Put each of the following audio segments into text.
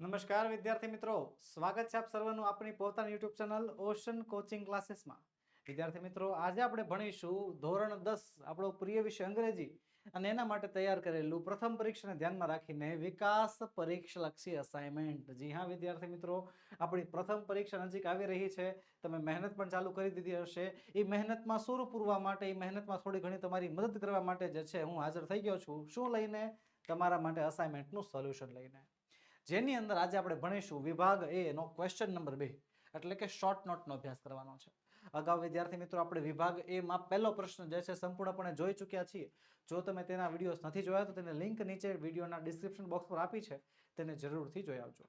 નમસ્કાર વિદ્યાર્થી મિત્રો. સ્વાગત છે આપ સર્વનું આપણી પોતાની યુટ્યુબ ચેનલ ઓશન કોચિંગ ક્લાસીસમાં. વિદ્યાર્થી મિત્રો, આજે આપણે ભણીશું ધોરણ દસ, આપણો પ્રિય વિષય અંગ્રેજી. અને એના માટે તૈયાર કરેલું પ્રથમ પરીક્ષાને ધ્યાનમાં રાખીને વિકાસ પરીક્ષાલક્ષી અસાઇનમેન્ટ જી હા વિદ્યાર્થી મિત્રો, આપણી પ્રથમ પરીક્ષા નજીક આવી રહી છે. તમે મહેનત પણ ચાલુ કરી દીધી હશે. એ મહેનતમાં સૂર પૂરવા માટે એ મહેનતમાં થોડી ઘણી તમારી મદદ કરવા માટે જે છે હું હાજર થઈ ગયો છું. શું લઈને? તમારા માટે અસાઇનમેન્ટનું સોલ્યુશન લઈને. જેની અંદર આજે આપણે ભણીશું વિભાગ એ નો ક્વેશ્ચન નંબર બે. એટલે કે શોર્ટ નોટનો અભ્યાસ કરવાનો છે. અગાઉ વિદ્યાર્થી મિત્રો આપણે વિભાગ એમાં પહેલો પ્રશ્ન જે છે સંપૂર્ણપણે જોઈ ચૂક્યા છીએ. જો તમે તેના વિડીયોઝ નથી જોયા તો તેને લિંક નીચે વિડીયોના ડિસ્ક્રિપ્શન બોક્સ પર આપી છે. તેને જરૂરથી જોઈ આવજો.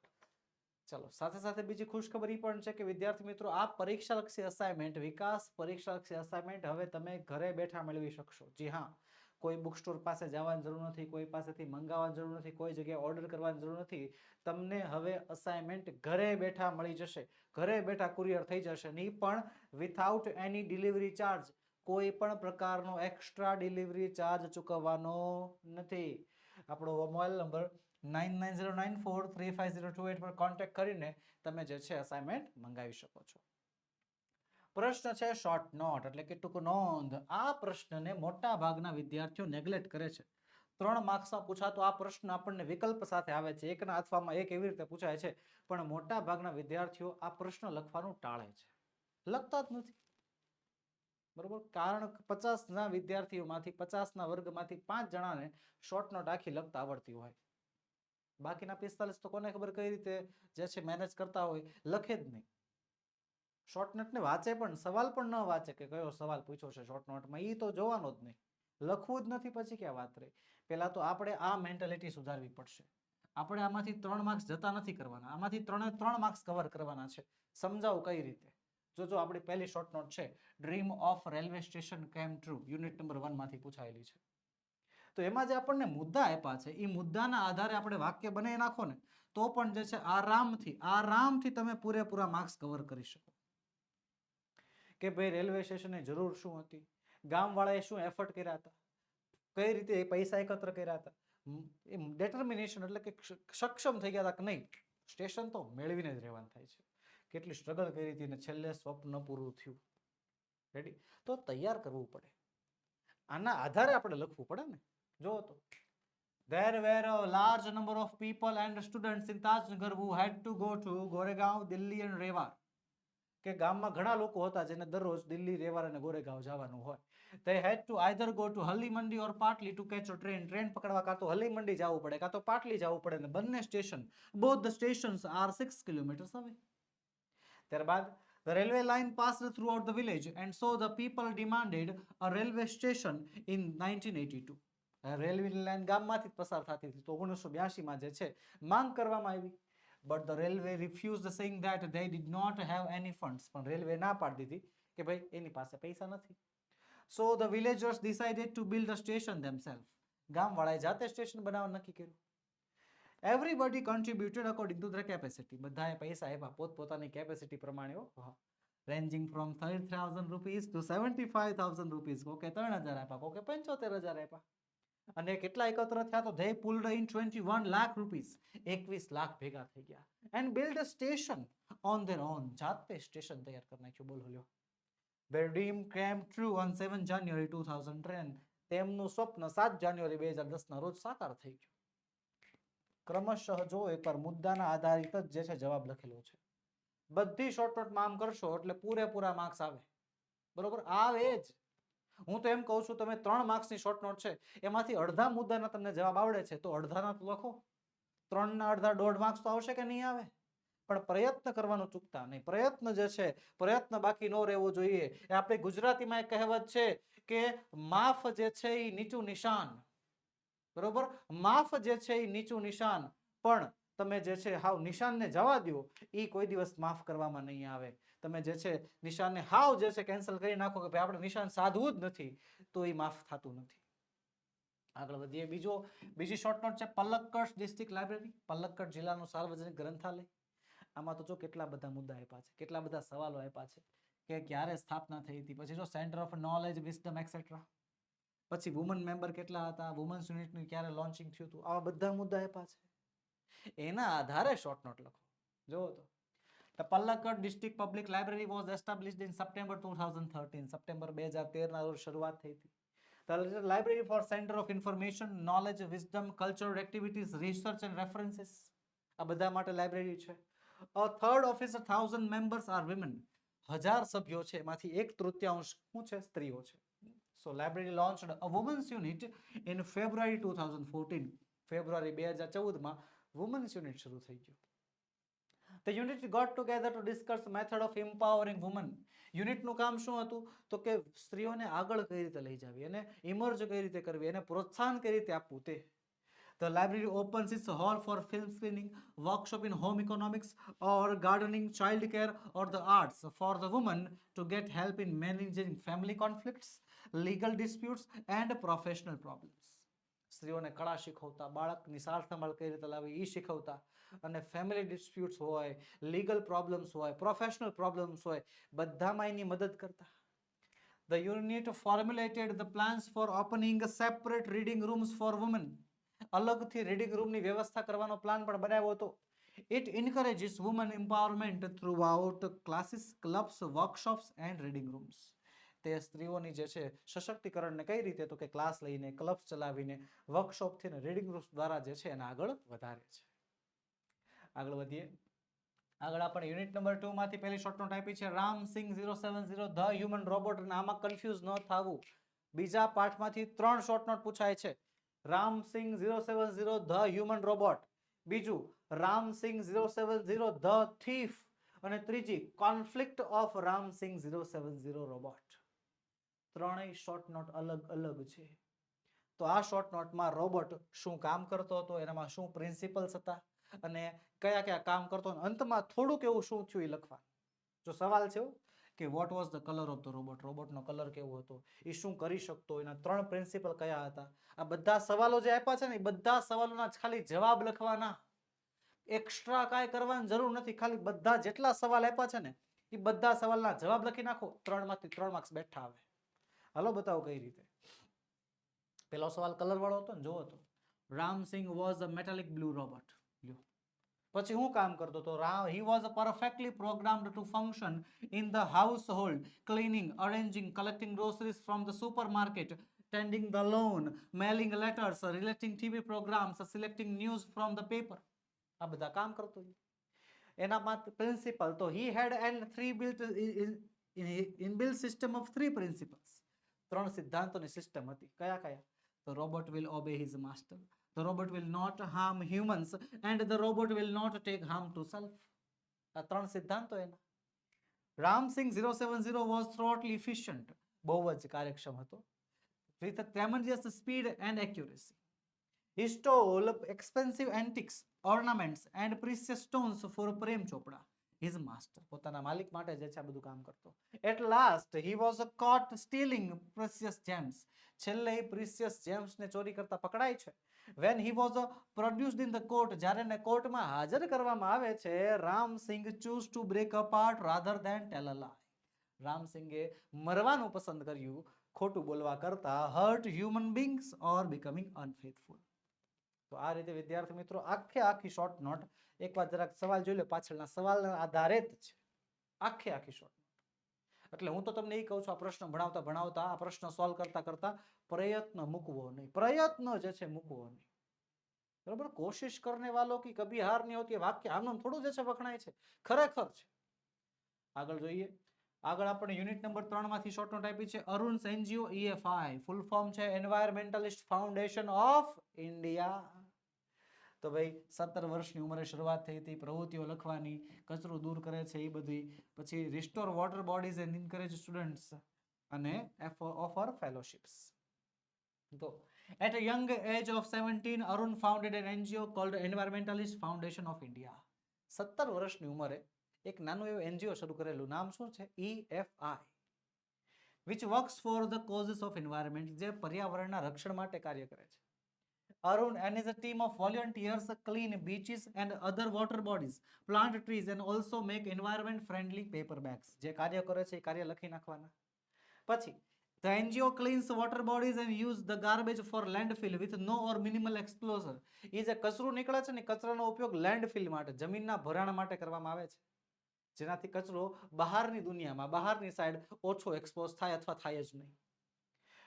ચલો, સાથે સાથે બીજી ખુશખબર પણ છે કે વિદ્યાર્થી મિત્રો આ પરીક્ષાલક્ષી અસાઇનમેન્ટ વિકાસ પરીક્ષાલક્ષી અસાઇનમેન્ટ હવે તમે ઘરે બેઠા મેળવી શકશો. જી હા કોઈ બુક સ્ટોર પાસે જવાની જરૂર નથી, કોઈ પાસેથી મંગાવવાની જરૂર નથી, કોઈ જગ્યાએ ઓર્ડર કરવાની જરૂર નથી, તમને હવે અસાઇનમેન્ટ ઘરે બેઠા મળી જશે. ઘરે બેઠા કુરિયર થઈ જશે. નહીં પણ વિથઆઉટ એની ડિલિવરી ચાર્જ કોઈ પણ પ્રકારનો એક્સ્ટ્રા ડિલિવરી ચાર્જ ચૂકવવાનો નથી. આપણો mobile number nine nine zero nine four three five zero two eight પર કોન્ટેક્ટ કરીને તમે જે છે અસાઇનમેન્ટ મંગાવી શકો છો. પ્રશ્ન છે શોર્ટ નોટ એટલે કે ટૂંક નોંધ. આ પ્રશ્નને મોટા ભાગના વિદ્યાર્થીઓ નેગ્લેક્ટ કરે છે. ત્રણ માર્ક્સમાં પૂછાતો આ પ્રશ્ન આપણને વિકલ્પ સાથે આવે છે. એકના અથવામાં એક એવી રીતે પૂછાય છે, પણ મોટા ભાગના વિદ્યાર્થીઓ આ પ્રશ્ન લખવાનું ટાળે છે. લખતા જ નથી. બરોબર? કારણ પચાસના વિદ્યાર્થીઓમાંથી, પચાસના વર્ગમાંથી પાંચ જણાને શોર્ટ નોટ આખી લખતા આવડતી હોય. બાકીના પિસ્તાલીસ તો કોને ખબર કઈ રીતે જે છે મેનેજ કરતા હોય? લખે જ નહીં. શોર્ટનોટને વાંચે પણ, સવાલ પણ ન વાંચે કે કયો સવાલ પૂછ્યો છે શોર્ટ નોટમાં એ તો જોવાનો જ નહીં. લખવું જ નથી પછી ક્યાં વાત રહી. પહેલાં તો આપણે આ મેન્ટાલિટી સુધારવી પડશે. આપણે આમાંથી ત્રણ માર્ક્સ જતા નથી કરવાના. આમાંથી ત્રણે ત્રણ માર્ક્સ કવર કરવાના છે. સમજાવું કઈ રીતે? જો જો આપણી પહેલી શોર્ટ નોટ છે dream of railway station came true unit number વનમાંથી પૂછાયેલી છે. તો એમાં જે આપણને મુદ્દા આપ્યા છે એ મુદ્દાના આધારે આપણે વાક્ય બનાવી નાખો ને, તો પણ જે છે, આરામથી આરામથી તમે પૂરેપૂરા માર્ક્સ કવર કરી શકો. કે ભાઈ રેલવે સ્ટેશનની જરૂર શું હતી? ગામવાળાએ શું એફર્ટ કર્યા હતા? કઈ રીતે એ પૈસા એકત્ર કર્યા હતા? એ ડેટર્મિનેશન એટલે કે સક્ષમ થઈ ગયા હતા કે નહીં? સ્ટેશન તો મેળવીને જ રહેવાનું થાય છે. કેટલી સ્ટ્રગલ કરી હતી ને છેલ્લે સ્વપ્ન પૂરું થયું. રેડી તો તૈયાર કરવું પડે. આના આધારે આપણે લખવું પડે ને? જો તો. There were a large number of people and students in Tajnagar who had to go to Goregaon, Delhi and Rewar. કે ગામમાં ઘણા લોકો હતા જેને દરરોજ દિલ્હી રેવાર અને ગોરેગાંવ જવાનું હોય they had to either go to હલ્લી Mandi or પાટલી catch a train ટ્રેન પકડવા કાં તો હલ્લી મંડી જવું પડે કાં તો પાટલી જવું પડે ને બંને station both the stations are 6 kilometers away ત્યારબાદ the railway line passed throughout the village and so the people demanded a railway station in 1982 railway line ગામમાંથી પસાર થતી હતી તો ઓગણીસો બ્યાસીમાં જે છે માંગ કરવામાં આવી but the railway refuse saying that they did not have any funds. પણ રેલવે ના પાડી દીધી કે ભાઈ, એની પાસે પૈસા નથી. So the villagers decided to build a station themselves. ગામવાળાએ જાતે સ્ટેશન બનાવવા નક્કી કર્યું. Everybody contributed according to the capacity બધાએ પૈસા આપ્યા. પોતપોતાની કેપેસિટી પ્રમાણે ranging from thirty thousand rupees to seventy five thousand rupees કોકે ત્રણ હજાર આપ્યા, કોકે પંચોતેર હજાર આપ્યા. અને કેટલા એકત્ર થયા તો they pulled in twenty one lakh rupees એકવીસ લાખ ભેગા થઈ ગયા. And build a station on their own જાતે સ્ટેશન તૈયાર કરી નાખ્યું. બોલો, લ્યો. Their dream came true on seven January two thousand ten તેમનું સ્વપ્ન સાત જાન્યુઆરી બે હજાર દસના રોજ સાકાર થઈ ગયું. ક્રમશઃ જો એકવાર મુદ્દાના આધારિત જ જે છે જવાબ લખેલો છે. બધી શોર્ટ નોટમાં આમ કરશો એટલે પૂરેપૂરા માર્ક્સ આવે. બરોબર? આવે જ. હું તો એમ કહું છું, તમે ત્રણ માર્ક્સની શોર્ટ નોટ છે, એમાંથી અડધા મુદ્દાના તમને જવાબ આવડે છે, તો અડધાના લખો. ત્રણના અડધા દોઢ માર્ક્સ તો આવશે કે નહીં આવે? પણ પ્રયત્ન કરવાનું ચૂકતા નહીં. પ્રયત્ન જે છે, પ્રયત્ન બાકી ન રહેવો જોઈએ. એ આપણી ગુજરાતીમાં એક કહેવત છે કે માફ જે છે એ નીચું નિશાન. બરોબર? માફ જે છે એ નીચું નિશાન. પણ તમે જે છે, હાવ નિશાનને જવા દો એ કોઈ દિવસ માફ કરવામાં નહીં આવે. તમે જે છે નિશાનને હાવ જે છે કેન્સલ કરી નાખો કે ભાઈ આપણે નિશાન સાધવું જ નથી, તો એ માફ થતું નથી. આગળ વધીએ. બીજો, બીજી શોર્ટ નોટ છે પલક્કડ ડિસ્ટ્રિક્ટ લાઇબ્રેરી પલક્કડ જિલ્લાનું સાર્વજનિક ગ્રંથાલય. આમાં તો જો કેટલા બધા મુદ્દા આપ્યા છે, કેટલા બધા સવાલો આપ્યા છે કે ક્યારે સ્થાપના થઈ હતી, પછી જો centre of knowledge wisdom etcetera પછી વુમન મેમ્બર કેટલા હતા વુમન્સ યુનિટનું ક્યારે લોન્ચિંગ થયું હતું, આવા બધા મુદ્દા આપ્યા છે. એના આધારે શોર્ટ નોટ લખો. જુઓ તો. The Palakkad District Public Library was established in September 2013. સપ્ટેમ્બર બે હજાર તેરના રોજ શરૂઆત થઈ હતી The library for center of information, knowledge, wisdom, cultural activities, research and references. આ બધા માટે લાઇબ્રેરી છે third of its thousand members are women. હજાર સભ્યો છે એમાંથી એક તૃતીયાંશ શું છે સ્ત્રીઓ છે so library launched a women's unit in February two thousand fourteen ફેબ્રુઆરી બે હજાર ચૌદમાં વુમન્સ યુનિટ શરૂ થઈ ગયું The unit got together to discuss method of empowering women. યુનિટનું કામ શું હતું તો કે સ્ત્રીઓને આગળ કઈ રીતે લઈ જવી એને ઇમર્જ કઈ રીતે કરવી એને પ્રોત્સાહન કઈ રીતે આપવું તે The library opens its hall for film screening, workshop in home economics or gardening, child care or the arts for the woman to get help in managing family conflicts, legal disputes and professional problems. સ્ત્રીઓને કળા શીખવતા બાળકની સાર સંભાળ કઈ રીતે લાવવી એ શીખવતા અને ફેમિલી ડિસ્પ્યુટ્સ હોય લીગલ પ્રોબ્લેમ્સ હોય પ્રોફેશનલ પ્રોબ્લેમ્સ હોય, બધામાં એની મદદ કરતા. The unit formulated the plans for opening separate reading rooms for women. અલગથી રીડિંગ રૂમની વ્યવસ્થા કરવાનો પ્લાન પણ બનાવ્યો હતો. It encourages woman empowerment throughout classes clubs workshops and reading rooms તે સ્ત્રીઓની જે છે, સશક્તિકરણને કઈ રીતે તો કે ક્લાસ લઈને ક્લબ્સ ચલાવીને વર્કશોપથી ને રીડિંગ રૂમ્સ દ્વારા જે છે, એને આગળ વધારે છે. આગળ વધીએ. આગળ આપણે યુનિટ નંબર ટુ માંથી પહેલી શોર્ટ નોટ આપી છે. Ram Singh zero seven zero the human robot આમાં કન્ફ્યુઝ ન થવું. બીજા પાઠમાંથી ત્રણ શોર્ટ નોટ પૂછાય છે. Ram Singh zero seven zero the human robot બીજું, Ram Singh zero seven zero the thief અને ત્રીજી conflict of Ram Singh zero seven zero robot ત્રણેય શોર્ટ નોટ અલગ અલગ છે. તો આ શોર્ટ નોટમાં રોબોટ શું કામ કરતો હતો? એનામાં શું પ્રિન્સિપલ્સ હતા? અને કયા કયા કામ કરતો અંતમાં થોડુંક એવું શું થયું એ લખવા જો સવાલ છે કે what was the colour of the robot રોબોટનો colour કેવો હતો? એ શું કરી શકતો એના ત્રણ પ્રિન્સિપલ કયા હતા? આ બધા સવાલો જે આપ્યા છે ને, એ બધા સવાલોના ખાલી જવાબ લખવાના. એક્સ્ટ્રા કાંઈ કરવાની જરૂર નથી. ખાલી બધા જેટલા સવાલ આપ્યા છે ને, એ બધા સવાલના જવાબ લખી નાખો. ત્રણમાંથી ત્રણ માર્ક્સ બેઠા આવે. હાલો, બતાવો કઈ રીતે? પેલો સવાલ કલર વાળો હતો ને, જોવો તો. Ramsingh was a metallic blue robot લ્યો પછી હું કામ કરતો હતો Ram he was perfectly programmed to function in the household cleaning arranging collecting groceries from the supermarket tending the loan, mailing letters, relating tv programs, selecting news from the paper. આ બધા કામ કરતો ઈ. એનામાં પ્રિન્સિપલ તો he had and three built in built system of three principles ત્રણ સિદ્ધાંતોની system હતી. કયા કયા? the robot will obey his master the robot will not harm humans and the robot will not take harm to self આ ત્રણ સિદ્ધાંતો એના Ramsingh zero seven zero was thoroughly efficient બહુ જ કાર્યક્ષમ હતો with a tremendous speed and accuracy he stole expensive antiques ornaments and precious stones for prem chopra His master પોતાના માલિક માટે જે છે આ બધું કામ કરતો at last he was caught stealing precious gems છેલ્લે એ પ્રિસિયસ જેમ્સ ને ચોરી કરતા પકડાય છે he was uh, produced in the court જ્યારે એને કોર્ટમાં હાજર કરવામાં આવે છે Ram Singh choose to break apart rather than tell a lie રામસિંગે મરવાનું પસંદ કર્યું ખોટું બોલવા કરતા hurt human beings or becoming unfaithful તો આ રીતે વિદ્યાર્થી મિત્રો આખે આખી શોર્ટ નોટ એકવાર જરાક સવાલ જોઈ લો, પાછળના સવાલના આધારે જ છે. આખે આખી શોર્ટ એટલે હું તો તમને એ કહું છું, આ પ્રશ્ન ભણાવતા ભણાવતા, આ પ્રશ્ન સોલ્વ કરતા કરતા પ્રયત્ન મૂકવો નહીં. પ્રયત્ન જે છે મૂકવો નહીં. બરાબર? કોશિશ કરને વાલો કે કભી હાર નહીં હોતી વાક્ય આમનું થોડું જે છે વખણાય છે. ખરેખર છે. આગળ જોઈએ. આગળ આપણે યુનિટ નંબર ત્રણમાંથી શોર્ટ નોટ આપી છે. અરુણ સેન્જીઓ ઈએફઆઈ ફૂલ ફોર્મ છે. એન્વાયરમેન્ટલિસ્ટ ફાઉન્ડેશન ઓફ ઇન્ડિયા તો ભાઈ, સત્તર વર્ષની ઉંમરે શરૂઆત થઈ હતી, પ્રવૃત્તિઓ લખવાની, કચરો દૂર કરે છે, એ બધી. પછી restore water bodies and encourage students અને offer fellowships to at a young age of seventeen Arun founded an NGO called Environmentalist Foundation of India સત્તર વર્ષની ઉંમરે એક નાનું એવું એનજીઓ શરૂ કરેલું નામ શું છે E EFI which works for the causes of environment જે પર્યાવરણના રક્ષણ માટે કાર્ય કરે છે Arun and his team of volunteers clean beaches and other water bodies, plant trees and also make environment friendly paper bags. જે કાર્ય કરે છે એ કાર્ય લખી નાખવાના પછી The NGO cleans water bodies and use the garbage for landfill with no or minimal exposure. એ જે કચરું નીકળે છે ને કચરાનો ઉપયોગ લેન્ડફિલ માટે જમીનના ભરાણ માટે કરવામાં આવે છે જેનાથી કચરો બહારની દુનિયામાં બહારની સાઈડ ઓછો એક્સપોઝ થાય અથવા થાય જ નહીં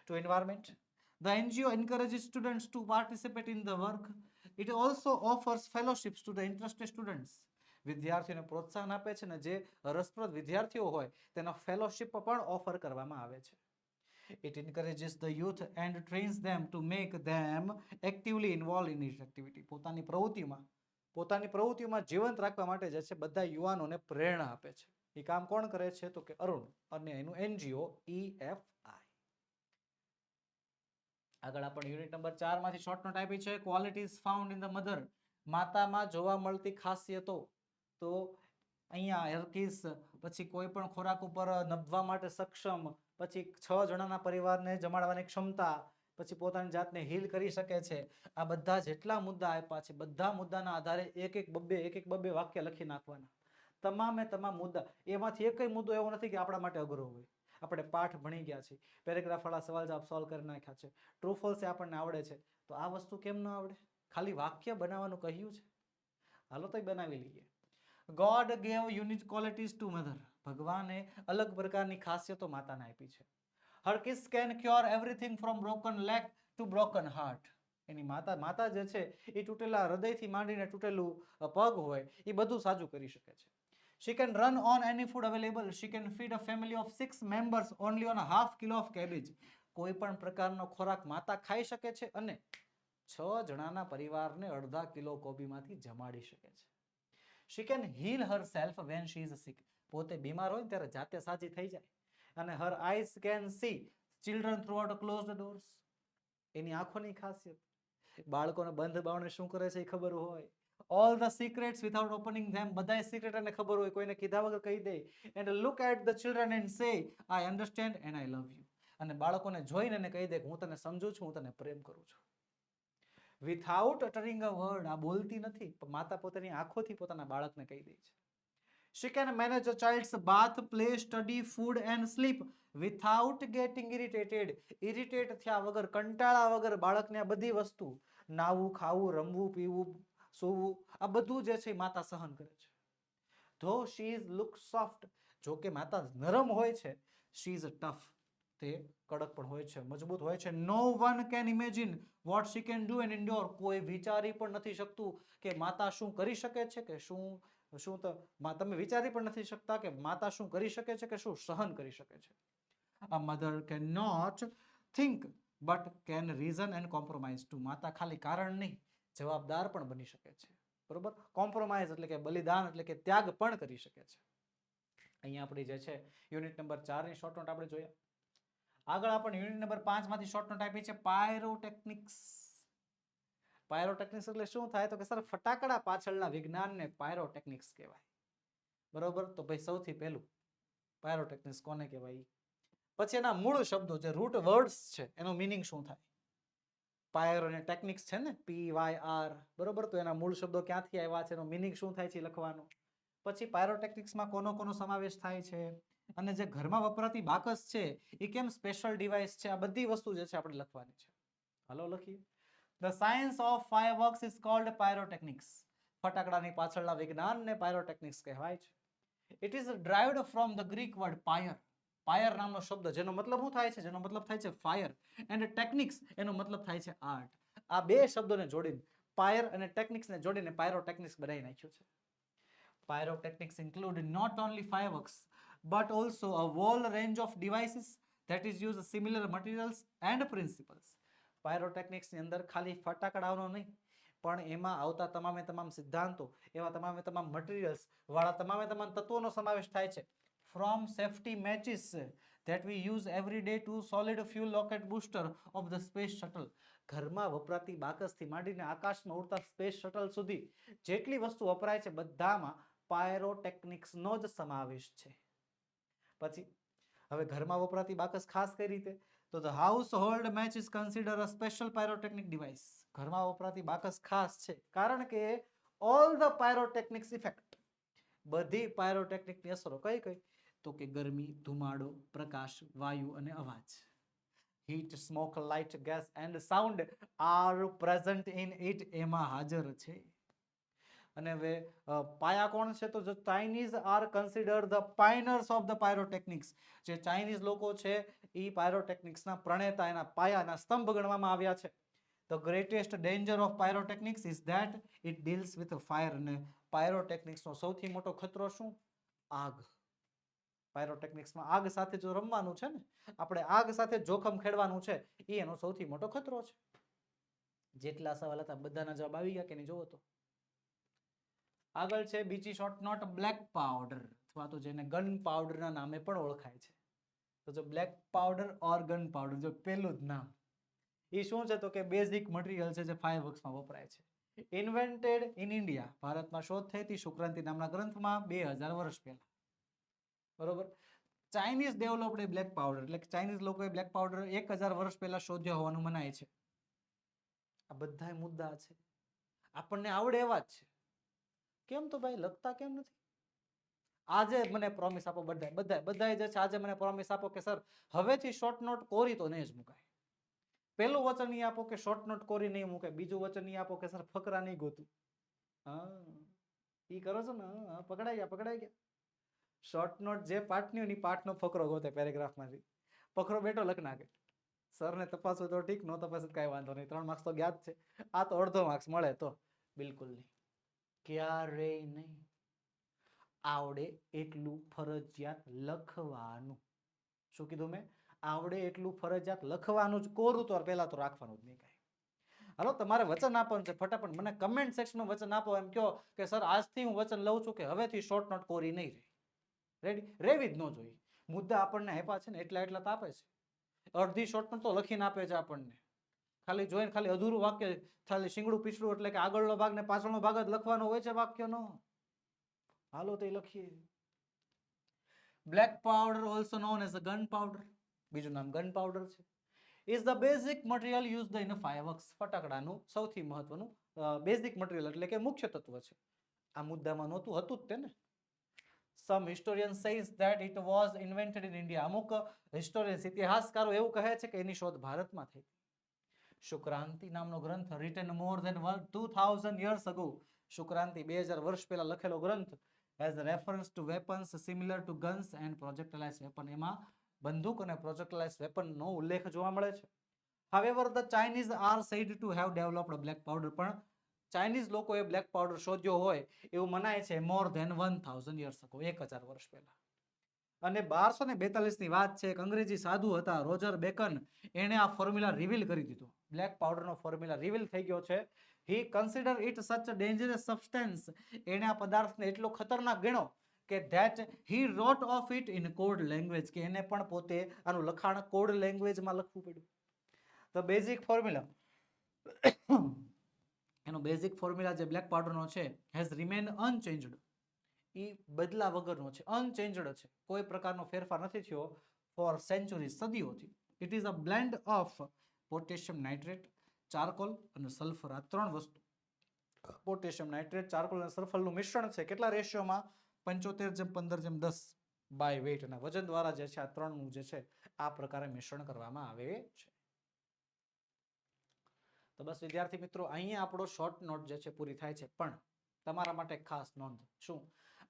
to environment The NGO encourages students to participate in the work. It also offers fellowships to the interested students. વિદ્યાર્થીઓને પ્રોત્સાહન આપે છે ને જે રસપ્રદ વિદ્યાર્થીઓ હોય તેનો ફેલોશિપ પણ ઓફર કરવામાં આવે છે It encourages the youth and trains them to make them actively involved in its activity. પોતાની પ્રવૃત્તિમાં પોતાની પ્રવૃત્તિઓમાં જીવંત રાખવા માટે જે છે બધા યુવાનોને પ્રેરણા આપે છે. એ કામ કોણ કરે છે? તો કે અરુણ અને એનું એનજીઓ ઈએફઆઈ આગળ આપણે યુનિટ નંબર ચારમાંથી શોર્ટ નોટ આપી છે. Qualities found in the mother માતામાં જોવા મળતી ખાસિયતો. તો અહીંયા હેરકીસ, પછી કોઈ પણ ખોરાક ઉપર નભવા માટે સક્ષમ, પછી છ જણાના પરિવારને જમાડવાની ક્ષમતા પછી પોતાની જાતને હીલ કરી શકે છે. આ બધા જેટલા મુદ્દા આપ્યા છે, બધા મુદ્દાના આધારે એક એક બબ્બે, એક એક બબ્બે વાક્ય લખી નાખવાના. તમામે તમામ મુદ્દા, એમાંથી એકય મુદ્દો એવો નથી કે આપણા માટે અઘરો હોય. આપણે પાઠ ભણી ગયા છીએ પેરેગ્રાફવાળા સવાલ જવાબ સોલ્વ કરી નાખ્યા છે ટ્રુ ફોલ્સ આપણને આવડે છે. તો આ વસ્તુ કેમ ન આવડે? ખાલી વાક્ય બનાવવાનું કહ્યું છે? હાલો તો બનાવી લઈએ. God gave unique qualities to mother ભગવાને અલગ પ્રકારની ખાસિયતો માતાને આપી છે. Her kiss can cure everything from broken leg to broken heart. એની માતા માતા જે છે, એ તૂટેલા હૃદયથી માંડીને તૂટેલું પગ હોય, એ બધું સાજું કરી શકે છે. She can run on any food available she can feed a family of six members only on half kilo of cabbage કોઈ પણ પ્રકારનો ખોરાક માતા ખાઈ શકે છે અને છ જણાના પરિવારને અડધા કિલો કોબીમાંથી જમાડી શકે છે. She can heal herself when she is sick પોતે બીમાર હોય ત્યારે જાતે સાજી થઈ જાય. અને her eyes can see children throughout close doors. એની આંખોની ખાસિયત. બાળકોને બંધ બાવણે શું કરે છે એ ખબર હોય. All the secrets without opening them બધાય સિક્રેટ એને ખબર હોય, કોઈને કીધા વગર કહી દે. And look at the children and say I understand and I love you અને બાળકોને જોઈને એને કહી દે કે, હું તને સમજુ છું, હું તને પ્રેમ કરું છું. વિથઆઉટ અટરિંગ અ વર્ડ આ બોલતી નથી, પણ માતા પોતાની આંખોથી પોતાના બાળકને કહી દે છે. She can manage a child's bath, play, study, food and sleep without getting irritated. Irritate થયા વગર કંટાળા વગર બાળકને આ બધી વસ્તુ નાવું ખાવું રમવું પીવું સૂવું આ બધું જે છે માતા સહન કરે છે. ધો શી ઇઝ લુક સોફ્ટ જો કે માતા નરમ હોય છે શી ઇઝ ટફ તે કડક પણ હોય છે મજબૂત હોય છે. No one can imagine what she can do and endure કોઈ વિચારી પણ નથી શકતું કે માતા શું કરી શકે છે કે શું શું તો તમે વિચારી પણ નથી શકતા કે માતા શું કરી શકે છે કે શું સહન કરી શકે છે? A mother cannot think but can reason and compromise too માતા ખાલી કારણ નહીં, જવાબદાર પણ બની શકે છે. બરોબર? કોમ્પ્રોમાઇઝ એટલે કે બલિદાન, એટલે કે ત્યાગ પણ કરી શકે છે. અહીંયા આપણી જે છે યુનિટ નંબર ચારની શોર્ટ નોટ આપણે જોયા. આગળ આપણે યુનિટ નંબર પાંચમાંથી શોર્ટ નોટ આપી છે પાયરોટેકનિક્સ પાયરોટેકનિક્સ એટલે શું થાય? તો કે સર, ફટાકડા પાછળના વિજ્ઞાનને પાયરોટેકનિક્સ કહેવાય. બરોબર? તો ભાઈ સૌથી પહેલું પાયરોટેકનિક્સ કોને કહેવાય? પછી એના મૂળ શબ્દો જે રૂટ વર્ડ્સ છે, એનો મિનિંગ શું થાય? પાયરો અને ટેકનિક્સ છે ને? પી વાય આર બરોબર? તો એના મૂળ શબ્દો ક્યાંથી આવ્યા છે? એનો મિનિંગ શું થાય છે લખવાનું? પછી પાયરોટેકનિક્સમાં કોનો કોનો સમાવેશ થાય છે? અને જે ઘરમાં વપરાતી બાકસ છે, એ કેમ સ્પેશિયલ ડિવાઇસ છે? આ બધી વસ્તુ જે છે આપણે લખવાની છે. હલો, લખીએ. The science of fireworks is called pyrotechnics ફટાકડાની પાછળના વિજ્ઞાનને પાયરોટેકનિક્સ કહેવાય છે. It is derived from the Greek word pyre pyre નામનો શબ્દ જેનો મતલબ શું થાય છે? જેનો મતલબ થાય છે ફાયર એન્ડ ટેકનિક્સ એનો મતલબ થાય છે આર્ટ આ બે શબ્દોને જોડીને પાયર અને ટેકનિક્સને જોડીને પાયરોટેકનિક્સ બનાવી નાખ્યું છે. Pyrotechnics include not only fireworks but also a whole range of devices that is use similar materials and principles. Pyrotechnics ની અંદર ખાલી ફટાકડાઓનો નહીં, પણ એમાં આવતા તમામે તમામ સિદ્ધાંતો, એવા તમામે તમામ મટીરિયલ્સ વાળા તમામે તમામ તત્વોનો સમાવેશ થાય છે. From safety matches that we use every day to solid fuel rocket booster of the space shuttle. ઘરમાં વપરાતી બાકસથી માંડીને આકાશમાં ઉડતા સ્પેસ શટલ સુધી જેટલી વસ્તુ વપરાય છે બધામાં પાયરોટેકનિક્સનો જ સમાવેશ છે. પછી, હવે ઘરમાં વપરાતી બાકસ ખાસ કઈ રીતે? તો the household match is consider a special pyrotechnic device. ઘરમાં વપરાતી બાકસ ખાસ છે, કારણ કે ઓલ ધ પાયરોટેકનિક્સ ઇફેક્ટ, બધી પાયરોટેકનિકની અસરો કઈ કઈ? તો કે ગરમી, ધુમાડો, પ્રકાશ, વાયુ અને અવાજ. Heat smoke light gas and sound are present in it એમાં હાજર છે અને હવે પાયા કોણ છે તો Chinese are consider the pioneers of the pyrotechnics. જે ચાઇનીઝ લોકો છે એ પાયરોટેકનિક્સના પ્રણેતા, એના પાયાના સ્તંભ ગણવામાં આવ્યા છે. The greatest danger of pyrotechnics is that it deals with fire અને પાયરોટેકનિક્સનો સૌથી મોટો ખતરો શું? આગ. પાયરોટેકનિક્સમાં આગ સાથે જો રમવાનું છે ને, આપણે આગ સાથે જોખમ ખેડવાનું છે એ એનો સૌથી મોટો ખતરો છે. જેટલા સવાલ હતા બધાના જવાબ આવી ગયા કે નહીં? જોવો તો. આગળ છે બીજી શોર્ટ નોટ બ્લેક પાવડર અથવા તો જેને ગન પાવડરના નામે પણ ઓળખાય છે. તો જો black powder or gunpowder જો પહેલું જ નામ, એ શું છે? તો કે બેઝિક મટીરિયલ છે જે ફાયર વર્ક્સમાં વપરાય છે. ઇન્વેન્ટેડ ઇન ઇન્ડિયા ભારતમાં શોધ થઈ હતી શુક્રાંતિ નામના ગ્રંથમાં બે હજાર વર્ષ પહેલા. બરોબર? ચાઇનીઝ ડેવલપડ બ્લેક પાવડર એટલે ચાઇનીઝ લોકોએ બ્લેક પાવડર એક હજાર વર્ષ પહેલા શોધ્યો હોવાનું મનાય છે. આ બધા મુદ્દા છે. આપણને આવડે એવા જ છે. કેમ તો ભાઈ? લખતા કેમ નથી? આજે મને પ્રોમિસ આપો બધા બધા બધા જે છે. આજે મને પ્રોમિસ આપો કે, સર, હવેથી શોર્ટ નોટ કોરી તો નહીં જ મુકાય. પેલું વચન ઈ આપો કે શોર્ટ નોટ કોરી નહીં મૂકે બીજું વચન ઈ આપો કે, સર, ફકરા નહીં ગોતું. હા. એ કરો છો ને? પકડાઈ ગયા પકડાઈ ગયા. શોર્ટ નોટ જે પાઠની હોય ને પાઠનો ફકરો ગોતે પેરેગ્રાફમાંથી ફકરો બેઠો લખ નાખે. સરને તપાસો તો ઠીક, નો તપાસ કાંઈ વાંધો નહીં. ત્રણ માર્ક્સ તો ગયા જ છે. આ તો અડધો માર્ક્સ મળે તો. બિલકુલ નહીં. ક્યારેય નહીં? આવડે એટલું ફરજિયાત લખવાનું. શું કીધું મેં? આવડે એટલું ફરજિયાત લખવાનું જ કોરું તો પહેલા તો રાખવાનું જ નહીં કાંઈ. હાલો, તમારે વચન આપવાનું છે, ફટાફટ મને કમેન્ટ સેક્શનમાં વચન આપો, એમ કહો કે, સર, આજથી હું વચન લઉં છું કે હવેથી શોર્ટ નોટ કોરી નહીં રહે. રેડી રેવી જ ન જોઈએ. મુદ્દા આપણને હેપા છે ને, એટલા એટલા તો આપે છે. અડધી શોર્ટ નોટ તો લખીને આપે છે આપણને. ખાલી જોઈને ખાલી અધૂરું વાક્ય, ખાલી શીંગડું પીછડું એટલે કે આગળનો ભાગ ને પાછળનો ભાગ જ લખવાનો હોય છે વાક્યનો. હાલો તો લખીએ. Black powder also known as a gunpowder બીજું નામ ગન પાવડર છે. Is the basic material use in fireworks ફટાકડાનું સૌથી મહત્વનું બેઝિક મટીરિયલ એટલે કે મુખ્ય તત્વ છે. આ મુદ્દામાં નહોતું, હતું જ તે ને. Some historian says that it was invented in India અમુક હિસ્ટોરિયન્સ ઇતિહાસકારો એવું કહે છે કે એની શોધ ભારતમાં થઈ. શુક્રાંતિ નામનો ગ્રંથ written more than two thousand years ago Shukraniti બે હજાર વર્ષ પહેલા લખેલો ગ્રંથ as reference to weapons similar to guns and projectile weapon એમાં બંદૂક અને પ્રોજેક્ટલાઇઝ વેપનનો ઉલ્લેખ જોવા મળે છે. However the Chinese are said to have developed black powder પણ ચાઇનીઝ લોકોએ બ્લેક પાવડર શોધ્યો હોય એવું મનાય છે more than one thousand years ago એક હજાર વર્ષ પહેલા. અને બારસો ને બેતાલીસની વાત છે એક અંગ્રેજી સાધુ હતા રોજર બેકન, એણે આ ફોર્મ્યુલા રિવીલ કરી દીધો. બ્લેક પાવડરનો ફોર્મ્યુલા રિવીલ થઈ ગયો છે. He consider it such dangerous substance એણે આ પદાર્થને એટલો ખતરનાક ગણ્યો કે that he wrote of it in code language કે એને પણ પોતે આનું લખાણ કોડ લેંગ્વેજમાં લખવું પડ્યું. ધ બેઝિક ફોર્મ્યુલા એનો બેઝિક ફોર્મ્યુલા જે બ્લેક પાવડરનો છે હેઝ રિમેન અનચેન્જડ એ બદલા વગરનો છે અનચેન્જડ છે. કોઈ પ્રકારનો ફેરફાર નથી થયો ફોર સેન્ચુરી સદીઓથી. It is a blend of potassium nitrate charcoal અને સલ્ફર આ ત્રણ વસ્તુ. પોટેશિયમ નાઇટ્રેટ ચારકોલ અને સલ્ફરનું મિશ્રણ છે. કેટલા રેશિયોમાં પંચોતેર જેમ પંદર જેમ દસ બાય વેઇટ અને વજન દ્વારા જે છે, આ ત્રણનું જે છે, આ પ્રકારે મિશ્રણ કરવામાં આવે છે. તો બસ, વિદ્યાર્થી મિત્રો, અહીંયા આપણો શોર્ટ નોટ જે છે, પૂરી થાય છે. પણ તમારા માટે ખાસ નોંધ શું?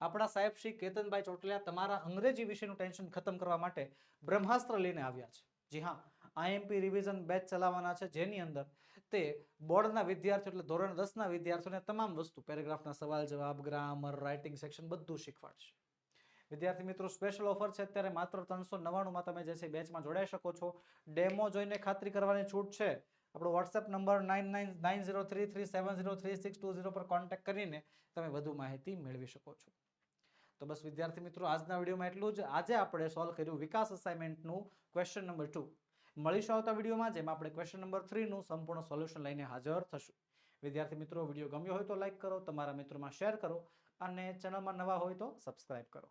આપણા સાહેબ શ્રી કેતનભાઈ ચોટલિયા તમારા અંગ્રેજી વિષયનું ટેન્શન ખતમ કરવા માટે બ્રહ્માસ્ત્ર લઈને આવ્યા છે. જી હા, આઈએમપી રિવિઝન બેચ ચલાવવાના છે, જેની અંદર તે બોર્ડના વિદ્યાર્થીઓ એટલે ધોરણ દસના વિદ્યાર્થીઓને તમામ વસ્તુ, પેરેગ્રાફના સવાલ, જવાબ, ગ્રામર, રાઇટિંગ સેક્શન બધું શીખવાડશે. વિદ્યાર્થી મિત્રો સ્પેશિયલ ઓફર છે, અત્યારે માત્ર ત્રણસો નવ્વાણુંમાં તમે જે છે બેચમાં જોડાઈ શકો છો. ડેમો જોઈને ખાતરી કરવાની છૂટ છે. આપણો WhatsApp number nine nine nine zero three three seven zero three six two zero પર કોન્ટેક્ટ કરીને તમે વધુ માહિતી મેળવી શકો છો. તો બસ વિદ્યાર્થી મિત્રો, આજના વિડીયોમાં એટલું જ. આજે આપણે સોલ્વ કર્યું વિકાસ અસાઇનમેન્ટનું ક્વેશ્ચન નંબર ટુ મળીશું આવતા વિડીયોમાં? જેમાં આપણે ક્વેશ્ચન નંબર થ્રીનું સંપૂર્ણ સોલ્યુશન લઈને હાજર થશું. વિદ્યાર્થી મિત્રો, વીડિયો ગમ્યો હોય તો લાઇક કરો, તમારા મિત્રોમાં શેર કરો અને ચેનલમાં નવા હોય તો સબસ્ક્રાઇબ કરો.